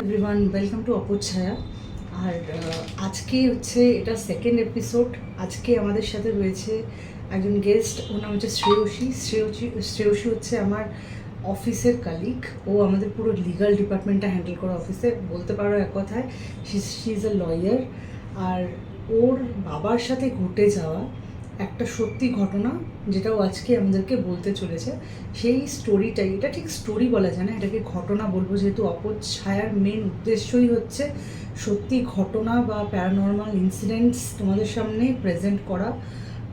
Everyone welcome to অপছায়া আর আজকে হচ্ছে এটা সেকেন্ড এপিসোড আজকে আমাদের সাথে রয়েছে একজন গেস্ট ওর নাম হচ্ছে শ্রেয়সী। শ্রেয়সী শ্রেয়সী হচ্ছে আমার অফিসের কালিক ও আমাদের পুরো লিগাল ডিপার্টমেন্টটা হ্যান্ডেল করা অফিসে। বলতে পারো এক কথায় শি ইজ এ লয়ার আর ওর বাবার সাথে ঘটে যাওয়া একটা সত্যি ঘটনা যেটাও আজকে আমাদেরকে বলতে চলেছে। সেই স্টোরিটাই এটা ঠিক স্টোরি বলা যায় না, এটাকে ঘটনা বলব যেহেতু অপছায়ার মেন উদ্দেশ্যই হচ্ছে সত্যি ঘটনা বা প্যারানর্মাল ইনসিডেন্টস তোমাদের সামনে প্রেজেন্ট করা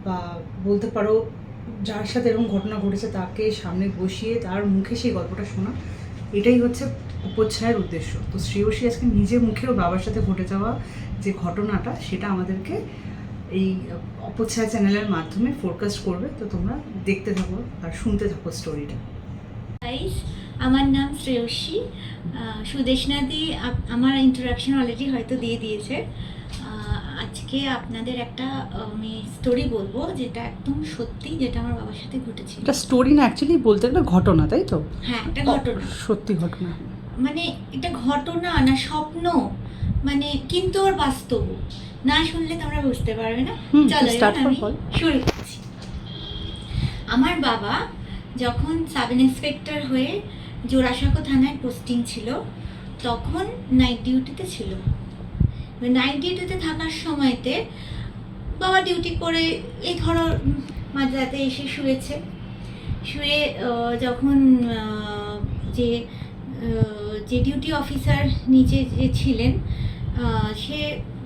বা বলতে পারো যার সাথে এরকম ঘটনা ঘটেছে তাকে সামনে বসিয়ে তার মুখে সেই গল্পটা শোনা, এটাই হচ্ছে উপচ্ছায়ের উদ্দেশ্য। তো শ্রেয়সী আজকে নিজের মুখেও বাবার সাথে ঘটে যাওয়া যে ঘটনাটা, সেটা আমাদেরকে এই অপচ্ছায়া চ্যানেলের মাধ্যমে ফোরকাস্ট করবে তো তোমরা দেখতে থাকো আর শুনতে থাকো স্টোরিটা গাইস আমার নাম শ্রেয়সী। সুদেশনাদি আপ- আমার ইন্ট্রোডাকশন অলরেডি হয়তো দিয়ে দিয়েছে। আজকে আপনাদের একটা আমি স্টোরি বলব যেটা একদম সত্যি যেটা আমার বাবার সাথে ঘটেছে এটা স্টোরি না অ্যাকচুয়ালি বলতে গেলে ঘটনা তাই তো? হ্যাঁ একটা ঘটনা। সত্যি ঘটনা। মানে এটা ঘটনা না স্বপ্ন। মানে কিন্তু ওর বাস্তব। না শুনলে তোমরা বুঝতে পারবে না। চলো। শুরু করছি। আমার বাবা যখন সাব ইন্সপেক্টর হয়ে জোড়াসাঁকো থানায় পোস্টিং ছিল তখন নাইট ডিউটিতে ছিল। নাইট ডিউটিতে থাকার সময়তে বাবা ডিউটি করে এই ধরো মাঝরাতে এসে শুয়েছে। শুয়ে আহ, যখন যে যে ডিউটি অফিসার নিচে যে ছিলেন সে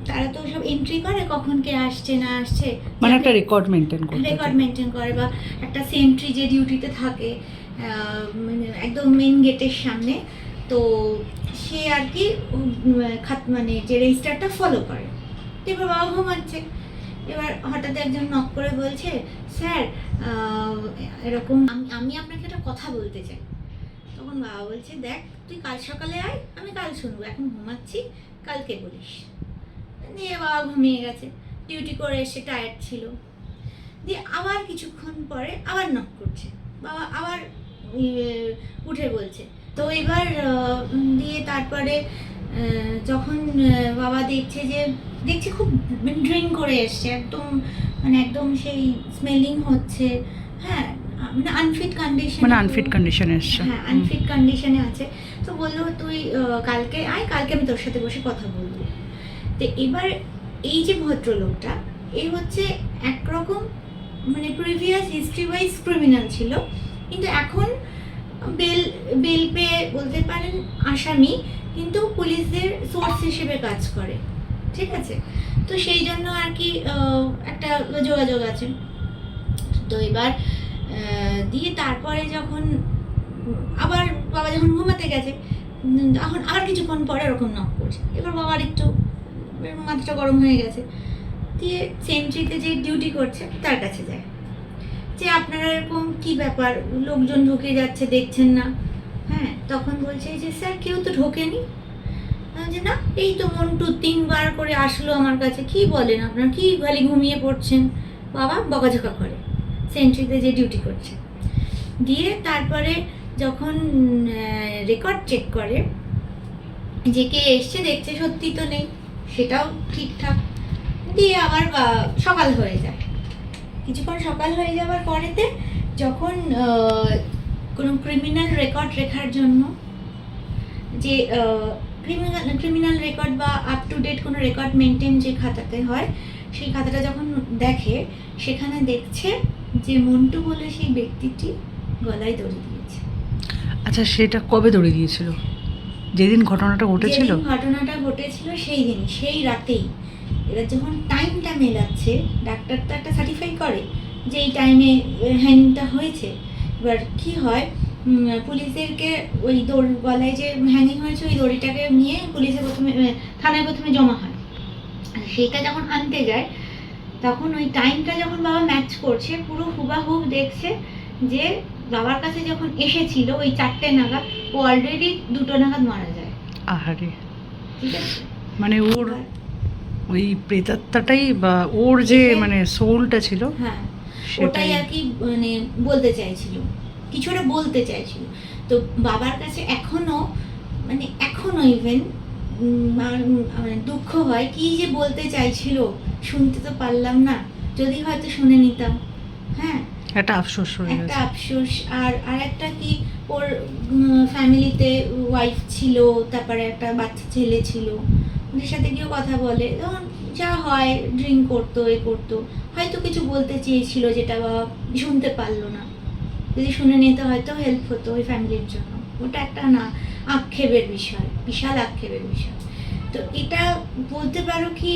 তারা তো সব এন্ট্রি করে কখন কে আসছে না আসছে। মানে একটা রেকর্ড মেনটেন করতে রেকর্ড মেনটেন করে বা একটা সেন্ট্রি যে ডিউটিতে থাকে মানে একদম মেন গেটের সামনে তো সে আর কি খাত মানে যে রেজিস্টারটা ফলো করে। এবার বাবা ঘুমাচ্ছে এবার হঠাৎ একজন নক করে বলছে স্যার এরকম আমি আপনাকে একটা কথা বলতে চাই। তখন বাবা বলছে দেখ তুই কাল সকালে আয় আমি কাল শুনব। এখন ঘুমাচ্ছি কালকে বলিস। দিয়ে বাবা ঘুমিয়ে গেছে। ডিউটি করে এসে টায়ার্ড ছিল। দিয়ে আবার কিছুক্ষণ পরে আবার নক করছে। বাবা আবার ইয়ে, উঠে বলছে। তো এবার দিয়ে তারপরে যখন বাবা দেখছে যে দেখছে খুব ড্রিঙ্ক করে এসছে একদম মানে একদম সেই স্মেলিং হচ্ছে। হ্যাঁ মানে আনফিট কন্ডিশন মানে আনফিট কন্ডিশনে এসছে। হ্যাঁ আনফিট কন্ডিশনে আছে। তো বলল তুই কালকে আয় কালকে আমি তোর সাথে বসে কথা বলব। তো এবার এই যে ভদ্রলোকটা এই হচ্ছে একরকম মানে প্রিভিয়াস হিস্ট্রি ওয়াইজ ক্রিমিনাল ছিল। কিন্তু এখন বেল বেল পেয়ে বলতে পারেন আসামি কিন্তু পুলিশদের সোর্স হিসেবে কাজ করে। ঠিক আছে? তো সেই জন্য আর কি একটা যোগাযোগ আছে। তো এবার দিয়ে তারপরে যখন আবার বাবা যখন ঘুমাতে গেছে এখন আর কিছুক্ষণ পরে ওরকম নক করছে। এবার বাবার একটু মাথাটা গরম হয়ে গেছে। দিয়ে সেন্ট্রিতে যে ডিউটি করছে, তার কাছে যায়। যে আপনারা এরকম কি ব্যাপার? লোকজন ঢুকে যাচ্ছে, দেখছেন না। হ্যাঁ তখন বলছে যে, স্যার, কেউ তো ঢোকেনি? যে না, এই তো মন্টু তিনবার করে আসলো আমার কাছে। কি বলেন আপনার? কি খালি ঘুমিয়ে পড়ছেন? বাবা বকাঝকা করে। সেন্ট্রিতে যে ডিউটি করছে। দিয়ে তারপরে যখন রেকর্ড চেক করে, যে কে এসছে, দেখছে সত্যি তো নেই, সেটাও ঠিকঠাক। দিয়ে আবার সকাল হয়ে যায়। কিছুক্ষণ সকাল হয়ে যাওয়ার পরেতে যখন কোনো ক্রিমিনাল রেকর্ড রেখার জন্য যে ক্রিমিনাল ক্রিমিনাল রেকর্ড বা আপ টু ডেট কোনো রেকর্ড মেনটেন যে খাতাতে হয়, সেই খাতাটা যখন দেখে, সেখানে দেখছে যে মন্টু বলে সেই ব্যক্তিটি গলায় দড়ি দিয়েছে। আচ্ছা সেটা কবে দৌড়ে দিয়েছিল? যেদিন ঘটনাটা ঘটেছিল? ঘটনাটা ঘটেছিল সেই দিনই সেই রাতেই। এবার যখন টাইমটা মেলাচ্ছে ডাক্তার তো একটা সার্টিফাই করে যে এই টাইমে হ্যাংটা হয়েছে। এবার কি হয় পুলিশদেরকে ওই দড়ি গলায় যে হ্যাঙ্গিং হয়েছে ওই দড়িটাকে নিয়ে পুলিশে প্রথমে থানায় প্রথমে জমা হয়। সেইটা যখন আনতে যায় তখন ওই টাইমটা যখন বাবা ম্যাচ করছে পুরো হুবাহুব দেখছে যে বাবার কাছে যখন এসেছিল ওই চারটে নাগাদ ও অলরেডি দুটো নাগাদ মারা যায়। আহারে। ঠিক আছে? মানে ওর ওই প্রেতাত্মাটাই বা ওর যে মানে সোলটা ছিল হ্যাঁ। ওটাই আর কি মানে বলতে চাইছিল। কিছু একটা বলতে চাইছিল। তো বাবার কাছে এখনও মানে এখনও ইভেন মানে দুঃখ হয় কি যে বলতে চাইছিল শুনতে তো পারলাম না। যদি হয়তো শুনে নিতাম হ্যাঁ? একটা আফসোস একটা আফসোস আর আর একটা কি ওর ফ্যামিলিতে ওয়াইফ ছিল তারপরে একটা বাচ্চা ছেলে ছিল ওদের সাথে গিয়েও কথা বলে তখন যা হয় ড্রিঙ্ক করতো এ করতো। হয়তো কিছু বলতে চেয়েছিল যেটা বা শুনতে পারল না। যদি শুনে নিতে হয়তো হেল্প হতো ওই ফ্যামিলির জন্য। ওটা একটা না আক্ষেপের বিষয় বিশাল আক্ষেপের বিষয়। তো এটা বলতে পারো কি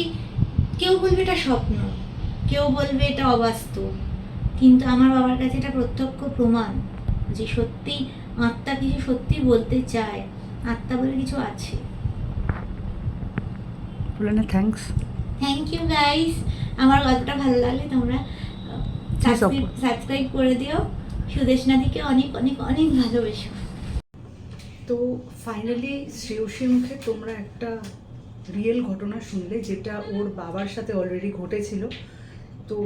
কেউ বলবে এটা স্বপ্ন কেউ বলবে এটা অবাস্তব কিন্তু আমার বাবার কাছে এটা প্রত্যক্ষ প্রমাণ যে সত্যি আত্মা কিছু সত্যি বলতে চায় আত্মা বলে কিছু আছে। না থ্যাঙ্কস থ্যাংক ইউ গাইস আমার গল্পটা ভালো লাগলে তোমরা সাবস্ক্রাইব করে দিও। সুদেশনাদিকে অনেক অনেক অনেক ভালোবেসো। তো ফাইনালি শ্রেয়সীর মুখে তোমরা একটা রিয়েল ঘটনা শুনলে যেটা ওর বাবার সাথে অলরেডি ঘটেছিল। তো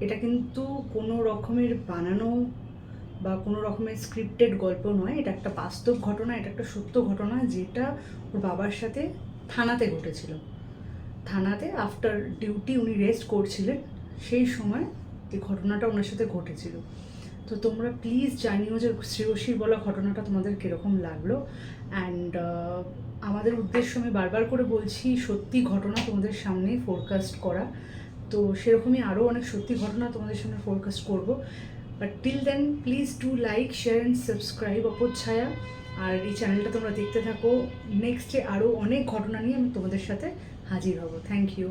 এটা কিন্তু কোনো রকমের বানানো বা কোনো রকমের স্ক্রিপ্টেড গল্প নয়। এটা একটা বাস্তব ঘটনা, এটা একটা সত্য ঘটনা যেটা ওর বাবার সাথে থানাতে ঘটেছিল। থানাতে আফটার ডিউটি উনি রেস্ট করছিলেন, সেই সময় এই ঘটনাটা ওনার সাথে ঘটেছিল। তো তোমরা প্লিজ জানিও যে শ্রেয়সীর বলা ঘটনাটা তোমাদের কীরকম লাগল। অ্যান্ড আমাদের উদ্দেশ্য আমি বারবার করে বলছি, সত্যি ঘটনা তোমাদের সামনে ফোরকাস্ট করা। তো সেরকমই আরও অনেক সত্যি ঘটনা তোমাদের সামনে ফোরকাস্ট করব। But till then please do like share and subscribe Opchhaya আর এই চ্যানেলটা তোমরা দেখতে থাকো। নেক্সটে আরও অনেক ঘটনা নিয়ে আমি তোমাদের সাথে হাজির হব। Thank you